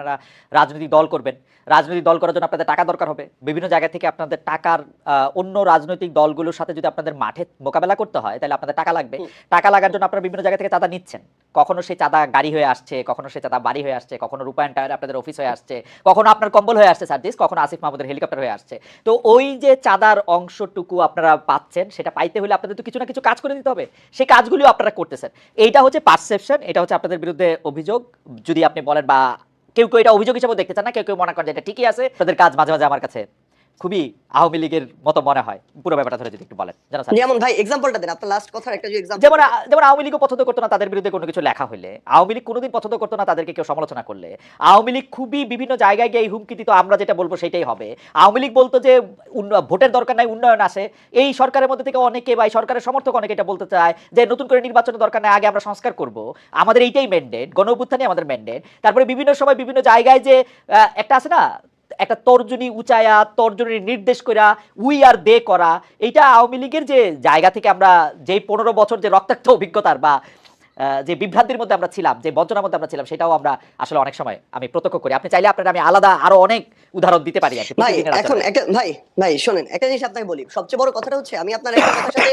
আপনারা রাজনৈতিক দল করবেন। রাজনৈতিক দল করার জন্য আপনাদের টাকা দরকার হবে। বিভিন্ন জায়গা থেকে আপনাদের টাকার অন্য রাজনৈতিক দলগুলোর সাথে যদি আপনাদের মাঠে মোকাবেলা করতে হয় তাহলে আপনাদের টাকা লাগবে। টাকা লাগার জন্য আপনারা বিভিন্ন জায়গা থেকে চাঁদা নিচ্ছেন। কখনো সেই চাঁদা গাড়ি হয়ে আসছে কখনো সেই চাঁদা বাড়ি হয়ে আসছে কখনো রূপায়ণ টায়ার আপনাদের অফিস হয়ে আসছে কখনো আপনার কম্বল হয়ে আসছে সার্জিস কখনো আসিফ মাহমুদের হেলিকপ্টার হয়ে আসছে। তো ওই যে চাঁদার অংশটুকু আপনারা পাচ্ছেন সেটা পাইতে হলে আপনাদের তো কিছু না কিছু কাজ করে দিতে হবে। সেই কাজগুলিও আপনারা করতেছেন। এইটা হচ্ছে পারসেপশন এটা হচ্ছে আপনাদের বিরুদ্ধে অভিযোগ। যদি আপনি বলেন বা কেউ কেউ এটা অভিযোগ হিসেবে দেখতে চান না, কেউ কেউ মনে করেন যে এটা ঠিকই আছে। তাদের কাজ মাঝে মাঝে আমার কাছে খুবই আওয়ামী লীগের মতো মনে হয়। পুরো ব্যাপারটা ধরে যদি একটু বলেন। যেমন ভাই এক্সাম্পলটা দেন। আপনার লাস্ট কথার একটা যে এক্সাম্পল যেমন যেমন আওয়ামী লীগও পছন্দ করতো না তাদের বিরুদ্ধে কোনো কিছু লেখা হলে। আওয়ামী লীগ কোনোদিন পছন্দ করতো না তাদেরকে কেউ সমালোচনা করলে। আওয়ামী লীগ খুবই বিভিন্ন জায়গায় গিয়ে এই হুমকি দিত আমরা যেটা বলব সেটাই হবে। আওয়ামী লীগ বলতো যে ভোটের দরকার নাই উন্নয়ন আসে এই সরকারের মধ্যে থেকে অনেকে বা এই সরকারের সমর্থক অনেকে এটা বলতে চায় যে নতুন করে নির্বাচনের দরকার নাই আগে আমরা সংস্কার করব। আমাদের এইটাই ম্যান্ডেট গণ অভ্যুত্থানই আমাদের ম্যান্ডেট তারপরে বিভিন্ন সময় বিভিন্ন জায়গায় যে একটা আছে না একটা তর্জনী উচায়া তর্জনী নির্দেশ করা উই আর দে করা এইটা আওয়ামী লীগের যে জায়গা থেকে আমরা যেই পনেরো বছর যে রক্তাক্ত অভিজ্ঞতার বা যে বিভ্রান্তির মধ্যে আমরা ছিলাম যে বঞ্চনার মধ্যে আমরা ছিলাম সেটাও আমরা আসলে অনেক সময় আমি প্রত্যক্ষ করি। আপনি চাইলে আপনার আমি আলাদা আরও অনেক উদাহরণ দিতে পারি ভাই এখন একটা ভাই ভাই শোনেন একটা জিনিস আপনাকে বলি। সবচেয়ে বড় কথাটা হচ্ছে আমি আপনার একটা কথার সাথে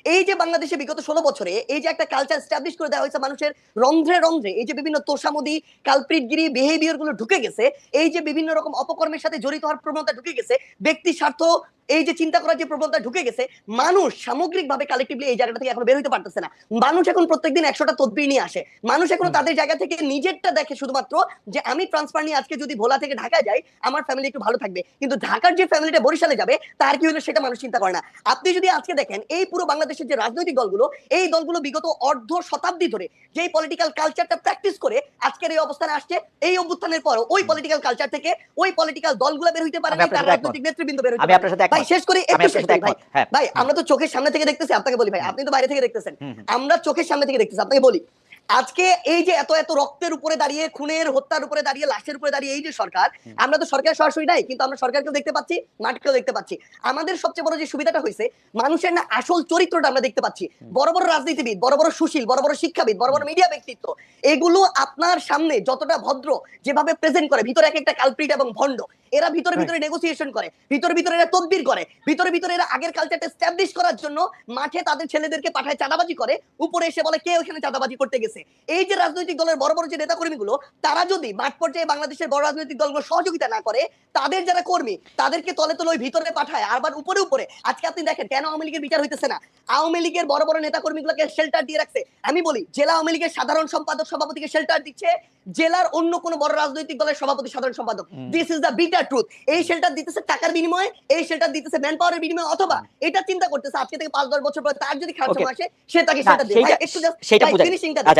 এই যে বাংলাদেশে বিগত ষোলো বছরে এই যে একটা কালচার স্টাবলিশ করে দেওয়া হয়েছে মানুষের রন্ধ্রে রন্ধ্রে এই যে বিভিন্ন তোষামদি কালপ্রিটগিরি বিহেভিয়ারগুলো ঢুকে গেছে এই যে বিভিন্ন রকম অপকর্মের সাথে জড়িত হওয়ার প্রবণতা ঢুকে গেছে ব্যক্তি স্বার্থ এই যে চিন্তা করার যে প্রবণতা ঢুকে গেছে মানুষ সামগ্রিকভাবে কালেক্টিভলি এই জায়গাটা থেকে এখন বের হইতে পারতেছে না। মানুষ এখন প্রত্যেকদিন একশোটা তদবির নিয়ে আসে। মানুষ এখন তাদের জায়গা থেকে নিজেরটা দেখে শুধুমাত্র যে আমি ট্রান্সফার নিয়ে আজকে যদি ভোলা থেকে ঢাকা যাই আমার ফ্যামিলি একটু ভালো থাকবে। কিন্তু ঢাকার যে ফ্যামিলিটা বরিশালে যাবে তার কি হলো সেটা মানুষ চিন্তা করে না। আপনি যদি আজকে দেখেন এই পুরো বাংলাদেশের যে রাজনৈতিক দলগুলো এই দলগুলো বিগত অর্ধ শতাব্দী ধরে যেই পলিটিক্যাল কালচারটা প্র্যাকটিস করে আজকের এই অবস্থানে আসছে এই অভ্যুত্থানের পর ওই পলিটিক্যাল কালচার থেকে ওই পলিটিক্যাল দলগুলো বের হইতে পারে তার রাজনৈতিক নেতৃবৃন্দ বের হইতে পারে। ভাই শেষ করে একটু শেষ করি ভাই হ্যাঁ। ভাই আমরা তো চোখের সামনে থেকে দেখতেছি আপনাকে বলি ভাই আপনি তো বাইরে থেকে দেখতেছেন। আমরা চোখের সামনে থেকে দেখতেছি আপনাকে বলি আজকে এই যে এত এত রক্তের উপরে দাঁড়িয়ে খুনের হত্যার উপরে দাঁড়িয়ে লাশের উপরে দাঁড়িয়ে এই যে সরকার আমরা তো সরকার সরাসরি নাই কিন্তু আমরা সরকারকেও দেখতে পাচ্ছি মাঠকেও দেখতে পাচ্ছি। আমাদের সবচেয়ে বড় যে সুবিধাটা হয়েছে মানুষের না আসল চরিত্রটা আমরা দেখতে পাচ্ছি। বড় বড় রাজনীতিবিদ বড় বড় সুশীল বড় বড় শিক্ষাবিদ বড় বড় মিডিয়া ব্যক্তিত্ব এগুলো আপনার সামনে যতটা ভদ্র যেভাবে প্রেজেন্ট করে ভিতরে এক একটা কালপ্রিট এবং ভণ্ড এরা ভিতরে ভিতরে নেগোসিয়েশন করে ভিতরে ভিতরে এরা তদবির করে ভিতরে ভিতরে এরা আগের কালচারটা এস্টাবলিশ করার জন্য মাঠে তাদের ছেলেদেরকে পাঠায় চাঁদাবাজি করে উপরে এসে বলে কে ওখানে চাঁদাবাজি করতে গেছে? এই যে রাজনৈতিক দলের বড় বড় যে নেতা কর্মীগুলো তারা যদি মাঠ পর্যায়ে বাংলাদেশের বড় রাজনৈতিক দলগুলো সহযোগিতা না করে তাদের যারা কর্মী তাদেরকে তলে তলে ভিতরে পাঠায় আবার উপরে উপরে। আজকে আপনি দেখেন কেন আওয়ামী লীগের বিচার হইতেছে না? আওয়ামী লীগের বড় বড় নেতা কর্মীগুলোকে শেল্টার দিয়ে রাখছে। আমি বলি জেলা আওয়ামী লীগের সাধারণ সম্পাদক সভাপতিকে শেল্টার দিচ্ছে জেলার অন্য কোনো বড় রাজনৈতিক দলের সভাপতি সাধারণ সম্পাদক। This is the bitter truth এই শেল্টার দিতেছে টাকার বিনিময়ে এই শেল্টার দিতেছে ম্যান পাওয়ারের বিনিময়ে অথবা এটা চিন্তা করতেছে আজকে থেকে পাঁচ দশ বছর পরে তার যদি খারাপ সময় আসে সে তাকে শেল্টার সেইটা- একটু just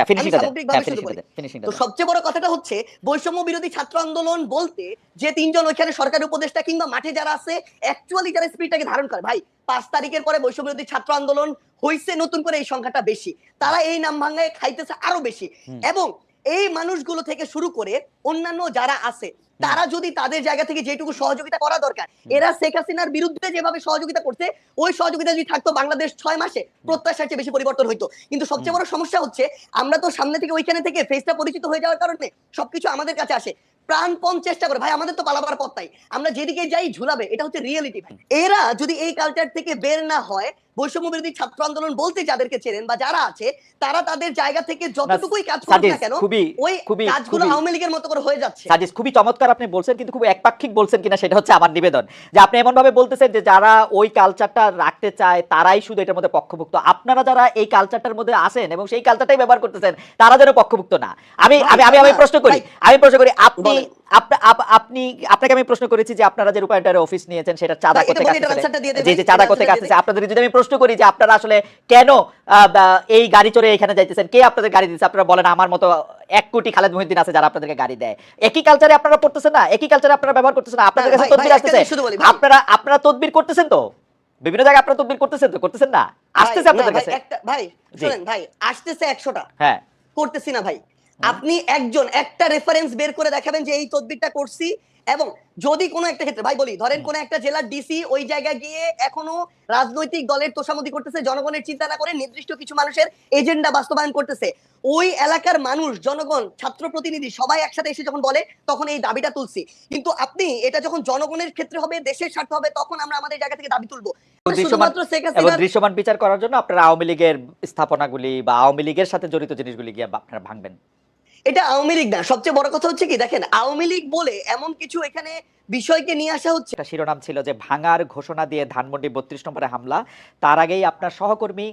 সেইটা হ্যাঁ, তো সবচেয়ে বড় কথাটা হচ্ছে বৈষম্য বিরোধী ছাত্র আন্দোলন বলতে যে তিনজন ওইখানে সরকারি উপদেষ্টা কিংবা মাঠে যারা আছে অ্যাকচুয়ালি যারা স্পিডটাকে ধারণ করে ভাই পাঁচ তারিখের পরে বৈষম্য বিরোধী ছাত্র আন্দোলন হইছে নতুন করে এই সংখ্যাটা বেশি। তারা এই নাম ভাঙায় খাইতেছে আরও বেশি। এবং এই মানুষগুলো থেকে শুরু করে অন্যান্য যারা আছে তারা যদি তাদের জায়গা থেকে যেটুকু সহযোগিতা করা দরকার এরা শেখ হাসিনার বিরুদ্ধে যেভাবে সহযোগিতা করছে ওই সহযোগিতা যদি থাকতো বাংলাদেশ ছয় মাসে প্রত্যাশার চেয়ে বেশি পরিবর্তন হইতো। কিন্তু সবচেয়ে বড় সমস্যা হচ্ছে আমরা তো সামনে থেকে ওইখানে থেকে ফেসটা পরিচিত হয়ে যাওয়ার কারণে সবকিছু আমাদের কাছে আসে। প্রাণপণ চেষ্টা করে। ভাই আমাদের তো পালাবার পথ তাই আমরা যেদিকে যাই ঝুলাবে এটা হচ্ছে রিয়েলিটি ভাই। এরা যদি এই কালচার থেকে বের না হয় বৈষম্য বিরোধী ছাত্র আন্দোলন বলতে যাদেরকে চেনেন বা যারা আছে তারা তাদের জায়গা থেকে যতটুকুই কাজ করুক না কেন ওই কাজগুলো আওয়ামী লীগের মতো করে হয়ে যাচ্ছে। সাজিস খুবই চমৎকার আপনি বলছেন কিন্তু খুব একপাক্ষিক বলছেন কিনা সেটা হচ্ছে আমার নিবেদন। যে আপনি এমন ভাবে বলতেছেন যে যারা ওই কালচারটা রাখতে চায় তারাই শুধু এটার মধ্যে পক্ষভুক্ত। আপনারা যারা এই কালচারটার মধ্যে আসেন এবং সেই কালচারটাই ব্যবহার করতেছেন তারা যেন পক্ষভুক্ত না। আমি আমি আমি প্রশ্ন করি আমি প্রশ্ন করি আপনি। আপনা- আপ- আপনি আপনাকে আমি প্রশ্ন করেছি যে আপনারা যে রূপায়ণটার অফিস নিয়েছেন সেটা চাঁদা জি ভাই, জি চাঁদা দিয়ে আসতেছে? আপনাদের যদি আমি প্রশ্ন করি যে আপনারা আসলে কেন এই গাড়ি চড়ে এখানে যাইতেছেন কে আপনাদের গাড়ি দিচ্ছে আপনারা বলেন আমার মতো এক কোটি খালেদ মহিউদ্দিন আছে যারা আপনাদেরকে গাড়ি দেয়। একই কালচারে আপনারা পড়তেছেন না? একই কালচারে আপনারা ব্যবহার করতেছেন না? আপনাদের কাছে তদবির আসতেছে। আপনারা আপনারা তদবির করতেছেন তো? বিভিন্ন জায়গায় আপনারা তদবির করতেছেন তো? করতেছেন না? আসতেছে আপনাদের কাছে? ভাই শুনেন ভাই আসতেছে একশোটা। হ্যাঁ। করতেছি না ভাই। আপনি একজন একটা রেফারেন্স বের করে দেখাবেন যে এই তদবিরটা করছি এবং যদি কোনো একটা ক্ষেত্রে ভাই বলি ধরেন কোন একটা জেলার ডিসি ওই জায়গায় গিয়ে এখনও রাজনৈতিক দলের তোষামতি করতেছে জনগণের চিন্তা না করে নির্দিষ্ট কিছু মানুষের এজেন্ডা বাস্তবায়ন করতেছে ওই এলাকার মানুষ জনগণ ছাত্র প্রতিনিধি সবাই একসাথে এসে যখন বলে তখন এই দাবিটা তুলছি। কিন্তু আপনি এটা যখন জনগণের ক্ষেত্রে হবে দেশের স্বার্থ হবে তখন আমরা আমাদের জায়গা থেকে দাবি তুলবো। দৃশ্যমান বিচার করার জন্য আপনারা আওয়ামী লীগের স্থাপনাগুলি বা আওয়ামী লীগের সাথে জড়িত জিনিসগুলি গিয়ে আপনারা ভাঙবেন। এটা আওয়ামী লীগ না, সবচেয়ে বড় কথা হচ্ছে কি, দেখেন, আওয়ামী লীগ বলে এমন কিছু এখানে বিষয়কে নিয়ে আসা হচ্ছে। একটা শিরোনাম ছিল যে ভাঙার ঘোষণা দিয়ে ধানমন্ডি বত্রিশ নম্বরে হামলা। তার আগেই আপনার সহকর্মী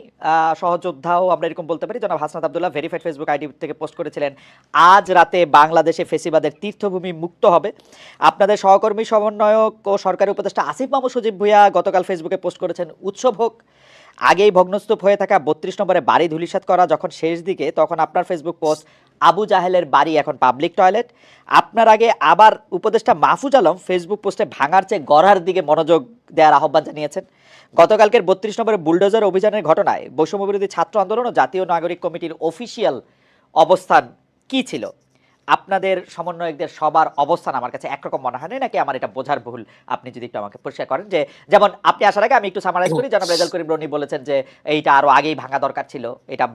সহযোদ্ধাও আমরা এরকম বলতে পারি, জনাব Hasnat Abdullah verified Facebook ID থেকে পোস্ট করেছিলেন, আজ রাতে বাংলাদেশে ফেসিবাদের তীর্থভূমি মুক্ত হবে। আপনাদের সহকর্মী, সমন্বয়ক ও সরকারি উপদেষ্টা আসিফ মামু সজীব ভুইয়া গতকাল ফেসবুকে পোস্ট করেছেন, উৎসব হোক আগেই ভগ্নস্তূপ হয়ে থাকা বত্রিশ নম্বরে বাড়ি ধুলিসাৎ করা যখন শেষ দিকে, তখন আপনার ফেসবুক পোস্ট আবু জাহেলের বাড়ি এখন পাবলিক টয়লেট আপনার আগে আবার উপদেষ্টা মাহফুজ আলম ফেসবুক পোস্টে ভাঙার চেয়ে গড়ার দিকে মনোযোগ দেওয়ার আহ্বান জানিয়েছেন। গতকালকের বত্রিশ নম্বরে বুলডোজার অভিযানের ঘটনায় বৈষম্যবিরোধী ছাত্র আন্দোলন ও জাতীয় নাগরিক কমিটির অফিসিয়াল অবস্থান কি ছিল? আপনাদের সমন্বয়কদের সবার অবস্থান আমার কাছে একরকম মনে হয় নাকি আমার এটা বোঝার ভুল? আপনি যদি একটু আমাকে পরিষ্কার করেন যে যেমন আপনি আসার আগে আমি একটু সামারাইজ করি। জনাব রেজাল করিম রনি বলেছেন যে এইটা আরও আগেই ভাঙা দরকার ছিল। এটা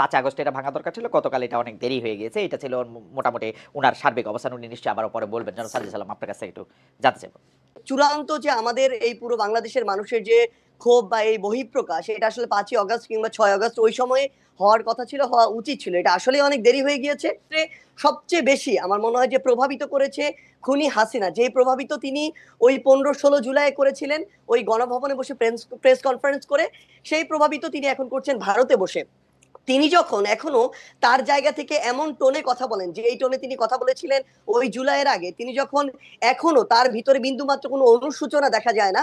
পাঁচ আগস্ট এটা ভাঙা দরকার ছিল। গতকাল এটা অনেক দেরি হয়ে গিয়েছে। এটা ছিল মোটামুটি ওনার সার্বিক অবস্থান। উনি নিশ্চয়ই আবার পরে বলবেন। জনাব সাজিদ সালাম আপনার কাছে একটু জানতে চাইব। চূড়ান্ত যে আমাদের এই পুরো বাংলাদেশের মানুষের যে ক্ষোভ বা এই বহিঃপ্রকাশ, এটা আসলে পাঁচই অগস্ট কিংবা ছয় অগস্ট ওই সময়ে হওয়ার কথা ছিল, হওয়া উচিত ছিল। এটা আসলে অনেক দেরি হয়ে গিয়েছে। সবচেয়ে বেশি আমার মনে হয় যে প্রভাবিত করেছে খুনি হাসিনা। যে প্রভাবিত তিনি ওই পনেরো ষোলো জুলাই করেছিলেন, ওই গণভবনে বসে প্রেস কনফারেন্স করে, সেই প্রভাবিত তিনি এখন করছেন ভারতে বসে। তিনি যখন এখনও তার জায়গা থেকে এমন টোনে কথা বলেন, যে এই টোনে তিনি কথা বলেছিলেন ওই জুলাইয়ের আগে, তিনি যখন এখনও তার ভিতরে বিন্দুমাত্র কোনো অনুসূচনা দেখা যায় না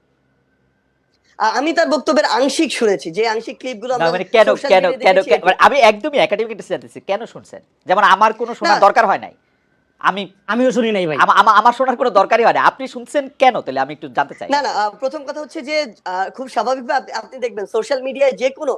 আমি তার বক্তব্যের আংশিক শুনেছি যে আংশিক ক্লিপগুলো আমরা মানে কেন কেন কেন মানে আমি একদমই একাডেমিক জানতেছি কেন শুনছেন? যেমন আমার কোনো শোনার দরকার হয় নাই। আমি আমিও শুনি নাই ভাই। আমা- আমা- আমার শোনার কোনো দরকারই হয় না আপনি শুনছেন কেন? তাহলে আমি একটু জানতে চাই। না না প্রথম কথা হচ্ছে যে আহ, খুব স্বাভাবিকভাবে আপনি- আপনি দেখবেন সোশ্যাল মিডিয়ায় যে কোনো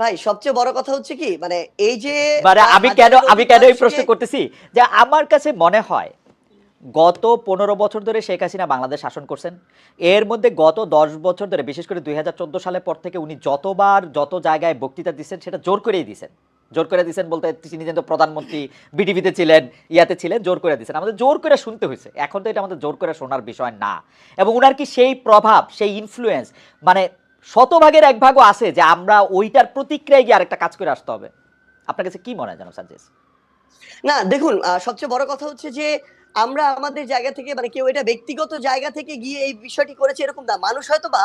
ভাই সবচেয়ে বড় কথা হচ্ছে কি মানে এই যে মানে আমি কেন আমি কেন এই প্রশ্ন করতেছি? যে আমার কাছে মনে হয় গত পনেরো বছর ধরে শেখ হাসিনা বাংলাদেশ শাসন করছেন। এর মধ্যে গত দশ বছর ধরে বিশেষ করে দুই সালের পর থেকে উনি যতবার যত জায়গায় বক্তৃতা দিচ্ছেন সেটা জোর করেই দিচ্ছেন। জোর করে দিচ্ছেন বলতে তিনি যেহেতু প্রধানমন্ত্রী বিটিভিতে ছিলেন ইয়াতে ছিলেন জোর করে দিচ্ছেন। আমাদের জোর করে শুনতে হয়েছে। এখন তো এটা আমাদের জোর করে শোনার বিষয় না। এবং উনার কি সেই প্রভাব সেই ইনফ্লুয়েন্স মানে শতভাগের এক ভাগও আছে যে আমরা ওইটার প্রতিক্রিয়ায় গিয়ে আরেকটা কাজ করে আসতে হবে। আপনার কাছে কি মনে হয় জানো সাজেস না, দেখুন সবচেয়ে বড় কথা হচ্ছে যে আমরা আমাদের জায়গা থেকে মানে কেউ এটা ব্যক্তিগত জায়গা থেকে গিয়ে এই বিষয়টি করেছে এরকম না। মানুষ হয়তো বা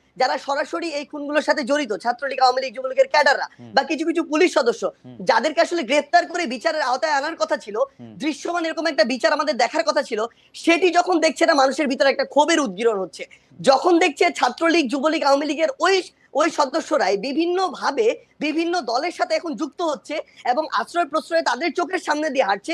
যারা সরাসরি এই খুনগুলোর সাথে জড়িত ছাত্রলীগ আওয়ামী লীগ যুবলীগের ক্যাডাররা বা কিছু কিছু পুলিশ সদস্য যাদেরকে আসলে গ্রেফতার করে বিচারের আওতায় আনার কথা ছিল দৃশ্যমান এরকম একটা বিচার আমাদের দেখার কথা ছিল সেটি যখন দেখছে না মানুষের ভিতরে একটা ক্ষোভের উদ্গীরণ হচ্ছে। যখন দেখছে ছাত্রলীগ যুবলীগ আওয়ামী লীগের ওই ওই সদস্যরাই বিভিন্ন ভাবে বিভিন্ন দলের সাথে এখন যুক্ত হচ্ছে এবং আশ্রয় প্রশ্রয় তাদের চোখের সামনে দিয়ে হাঁটছে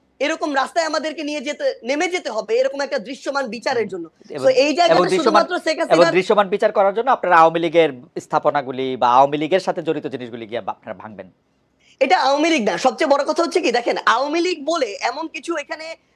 এরকম রাস্তায় আমাদেরকে নিয়ে যেতে নেমে যেতে হবে এরকম একটা দৃশ্যমান বিচারের জন্য। এই জায়গাটা দৃশ্যমান শুধুমাত্র শেখ এবং দৃশ্যমান বিচার করার জন্য আপনারা আওয়ামী লীগের স্থাপনাগুলি বা আওয়ামী লীগের সাথে জড়িত জিনিসগুলি গিয়ে আপনারা ভাঙবেন। এটা আওয়ামী লীগ না সবচেয়ে বড় কথা হচ্ছে কি দেখেন আওয়ামী লীগ বলে এমন কিছু এখানে